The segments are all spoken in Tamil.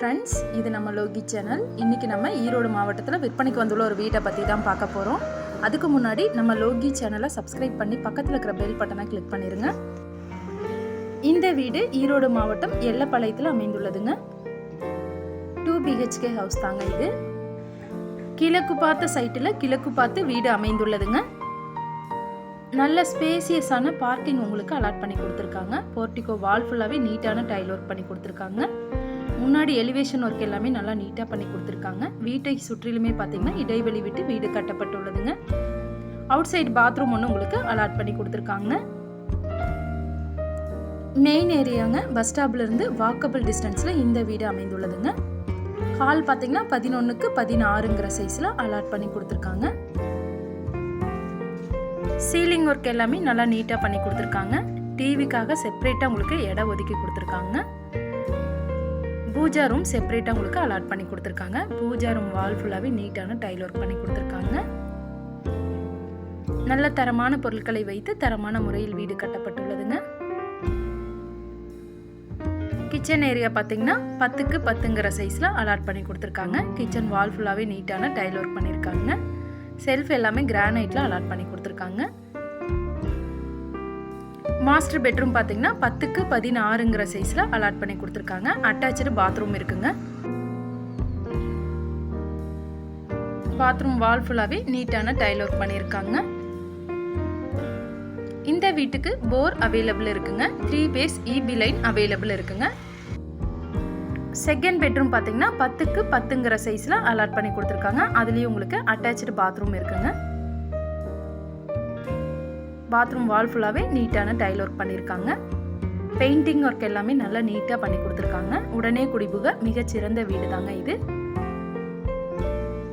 ஃப்ரெண்ட்ஸ் இது நம்ம லோகி சேனல் இன்றைக்கி நம்ம ஈரோடு மாவட்டத்தில் விற்பனைக்கு வந்துள்ள ஒரு வீட்டை பற்றி தான் பார்க்க போகிறோம் அதுக்கு முன்னாடி நம்ம லோகி சேனலை சப்ஸ்கிரைப் பண்ணி பக்கத்தில் இருக்கிற பெல் பட்டனை கிளிக் பண்ணிடுங்க இந்த வீடு ஈரோடு மாவட்டம் எல்லப்பாளையத்தில் அமைந்துள்ளதுங்க. டூ பிஹெச்கே ஹவுஸ் தாங்க இது. கிழக்கு பார்த்த சைட்டில் கிழக்கு பார்த்து வீடு அமைந்துள்ளதுங்க. நல்ல ஸ்பேசியஸான பார்க்கிங் உங்களுக்கு அலாட் பண்ணி கொடுத்துருக்காங்க. போர்ட்டிகோ வால் ஃபுல்லாகவே நீட்டான டைல் ஒர்க் பண்ணி கொடுத்துருக்காங்க. முன்னாடி எலிவேஷன் ஒர்க் எல்லாமே நல்லா நீட்டாக பண்ணி கொடுத்துருக்காங்க. வீட்டை சுற்றிலுமே பார்த்தீங்கன்னா இடைவெளி விட்டு வீடு கட்டப்பட்டுள்ளதுங்க. அவுட் சைடு பாத்ரூம் ஒன்று உங்களுக்கு அலாட் பண்ணி கொடுத்துருக்காங்க. மெயின் ஏரியாங்க பஸ் ஸ்டாப்லேருந்து வாக்கபிள் டிஸ்டன்ஸில் இந்த வீடு அமைந்துள்ளதுங்க. ஹால் பார்த்தீங்கன்னா பதினொன்றுக்கு பதினாறுங்கிற சைஸில் அலாட் பண்ணி கொடுத்துருக்காங்க. சீலிங் ஒர்க் எல்லாமே நல்லா நீட்டாக பண்ணி கொடுத்துருக்காங்க. டிவிக்காக செப்பரேட்டாக உங்களுக்கு இடம் ஒதுக்கி கொடுத்துருக்காங்க. பூஜா ரூம் செப்பரேட்டாக உங்களுக்கு அலாட் பண்ணி கொடுத்துருக்காங்க. பூஜா ரூம் வால் ஃபுல்லாகவே நீட்டான டைல் ஒர்க் பண்ணி கொடுத்துருக்காங்க. நல்ல தரமான பொருட்களை வைத்து தரமான முறையில் வீடு கட்டப்பட்டுள்ளதுங்க. கிச்சன் ஏரியா பார்த்தீங்கன்னா பத்துக்கு பத்துங்கிற சைஸில் அலாட் பண்ணி கொடுத்துருக்காங்க. கிச்சன் வால் ஃபுல்லாகவே நீட்டான டைல் ஒர்க் பண்ணியிருக்காங்க செல்ஃப் எல்லாமே கிரானைட்டில் அலாட் பண்ணி கொடுத்துருக்காங்க. மாஸ்டர் பெட்ரூம் பார்த்தீங்கன்னா பத்துக்கு பதினாறுங்கிற சைஸில் அலாட் பண்ணி கொடுத்துருக்காங்க. அட்டாச்சு பாத்ரூம் இருக்குங்க. பாத்ரூம் வால் ஃபுல்லாகவே நீட்டான டைல் ஒர்க் பண்ணியிருக்காங்க. இந்த வீட்டுக்கு போர் அவைலபிள் இருக்குங்க. Three phase EB line available இருக்குங்க. செகண்ட் பெட்ரூம் பார்த்தீங்கன்னா பத்துக்கு பத்துங்கிற சைஸில் அலாட் பண்ணி கொடுத்துருக்காங்க. அதுலேயும் உங்களுக்கு அட்டாச்சு பாத்ரூம் இருக்குங்க. பாத்ரூம் வால் ஃபுல்லாகவே நீட்டான டைல் ஒர்க் பண்ணியிருக்காங்க பெயிண்டிங் ஒர்க் எல்லாமே நல்லா நீட்டாக பண்ணி கொடுத்துருக்காங்க. உடனே குடிபுக மிகச்சிறந்த வீடு தாங்க இது.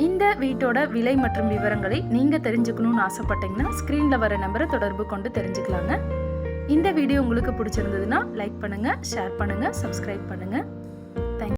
இந்த வீட்டோட விலை மற்றும் விவரங்களை நீங்கள் தெரிஞ்சுக்கணும்னு ஆசைப்பட்டீங்கன்னா ஸ்க்ரீனில் வர நம்பரை தொடர்பு கொண்டு தெரிஞ்சுக்கலாங்க. இந்த வீடியோ உங்களுக்கு பிடிச்சிருந்ததுன்னா லைக் பண்ணுங்கள் ஷேர் பண்ணுங்கள் சப்ஸ்கிரைப் பண்ணுங்கள்